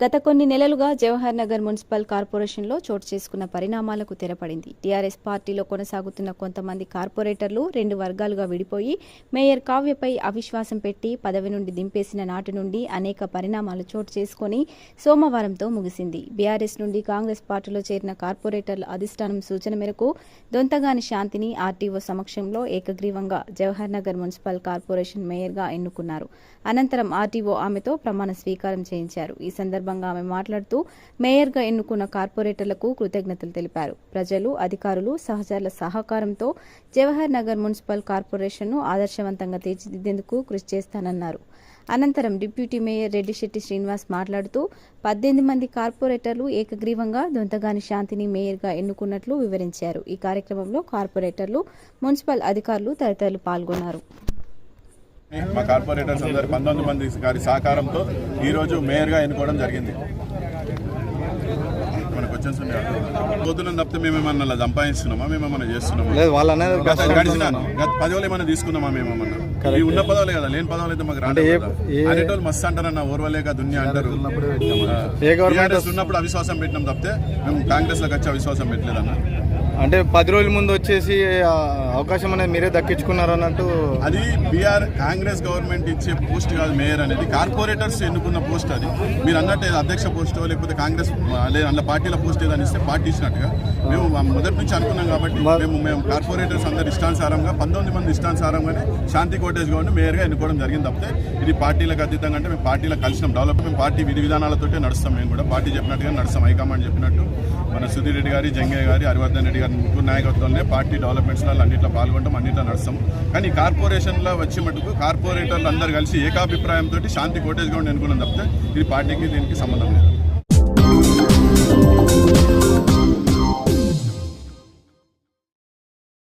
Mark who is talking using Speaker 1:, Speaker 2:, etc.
Speaker 1: గత కొన్ని నెలలుగా జవహర్ నగర్ మున్సిపల్ కార్పొరేషన్లో చోటు చేసుకున్న పరిణామాలకు తెరపడింది. టీఆర్ఎస్ పార్టీలో కొనసాగుతున్న కొంతమంది కార్పొరేటర్లు రెండు వర్గాలుగా విడిపోయి మేయర్ కావ్యపై అవిశ్వాసం పెట్టి పదవి నుండి దింపేసిన నాటి నుండి అనేక పరిణామాలు చోటు చేసుకొని సోమవారంతో ముగిసింది. బీఆర్ఎస్ నుండి కాంగ్రెస్ పార్టీలో చేరిన కార్పొరేటర్ల అధిష్టానం సూచన మేరకు దొంతగాని శాంతిని ఆర్టీఓ సమక్షంలో ఏకగ్రీవంగా జవహర్ నగర్ మున్సిపల్ కార్పొరేషన్ మేయర్గా ఎన్నుకున్నారు. అనంతరం ఆర్టీఓ ఆమెతో ప్రమాణ స్వీకారం చేయించారు. ఈ సందర్భంగా ఆమె మాట్లాడుతూ మేయర్గా ఎన్నుకున్న కార్పొరేటర్లకు కృతజ్ఞతలు తెలిపారు. ప్రజలు అధికారులు సహచరుల సహకారంతో జవహర్ నగర్ మున్సిపల్ కార్పొరేషన్ను ఆదర్శవంతంగా తీర్చిదిద్దేందుకు కృషి చేస్తానన్నారు. అనంతరం డిప్యూటీ మేయర్ రెడ్డిశెట్టి శ్రీనివాస్ మాట్లాడుతూ పద్దెనిమిది మంది కార్పొరేటర్లు ఏకగ్రీవంగా దొంతగాని శాంతిని మేయర్గా ఎన్నుకున్నట్లు వివరించారు. ఈ కార్యక్రమంలో కార్పొరేటర్లు మున్సిపల్ అధికారులు తదితరులు పాల్గొన్నారు.
Speaker 2: మా కార్పొరేటర్స్ అందరు పంతొమ్మిది మంది గారి సహకారంతో ఈరోజు మేయర్గా ఎన్నుకోవడం జరిగింది. మన క్వశ్చన్స్ ఉన్నాయి? పొద్దున తప్పితే మేము ఏమన్నా సంపాదిస్తున్నామా? మేము ఏమన్నా చేస్తున్నామా? గడిచిన గత పదవులు ఏమైనా తీసుకున్నామా మేము ఏమన్నా? ఈ ఉన్న పదవులే కదా లేని పదవులు అయితే మాకు అనేటోళ్ళు మస్తు అంటారన్న ఓర్వలేక దున్య అంటారు. ఉన్నప్పుడు అవిశ్వాసం పెట్టినాం తప్పితే మేము కాంగ్రెస్లోకి వచ్చి అవిశ్వాసం పెట్టలేదన్న.
Speaker 3: అంటే పది రోజుల ముందు వచ్చేసి అవకాశం అనేది మీరే దక్కించుకున్నారు అన్నట్టు
Speaker 2: అది బీఆర్ కాంగ్రెస్ గవర్నమెంట్ ఇచ్చే పోస్ట్ కాదు మేయర్ అనేది. కార్పొరేటర్స్ ఎన్నుకున్న పోస్ట్ అది. మీరు అన్నట్టు అధ్యక్ష పోస్టో లేకపోతే కాంగ్రెస్ లేదా అందులో పార్టీల పోస్ట్ ఏదని ఇస్తే పార్టీ ఇచ్చినట్టుగా. మేము మొదటి నుంచి అనుకున్నాం కాబట్టి మేము మేము కార్పొరేటర్స్ అందరు ఇష్టానుసారంగా పంతొమ్మిది మంది ఇష్టానుసారంగానే శాంతి కోటేజ్ గౌడ్ని మేయర్గా ఎన్నుకోవడం జరిగింది. తప్పితే ఇది పార్టీలకు అతీతంగా అంటే మేము పార్టీలకు కలిసినాం. డెవలప్ మేము పార్టీ విధి విధానాలతోటే నడుస్తాం మేము కూడా. పార్టీ చెప్పినట్టుగా నడుస్తాం. హైకమాండ్ చెప్పినట్టు మన సుధీర్ రెడ్డి గారి జంగయ్య గారి హరివర్ధన్ రెడ్డి గారి ముగ్గురు నాయకత్వంలోనే పార్టీ డెవలప్మెంట్స్లో అన్నింటిలో పాల్గొంటాం అన్నింటిలో నడుస్తాం. కానీ కార్పొరేషన్లో వచ్చే మటుకు కార్పొరేటర్లు అందరు కలిసి ఏకాభిప్రాయంతో శాంతి కోటేజ్ గౌడ్ ఎన్నుకున్నాం తప్పితే ఇది పార్టీకి దీనికి సంబంధం లేదు.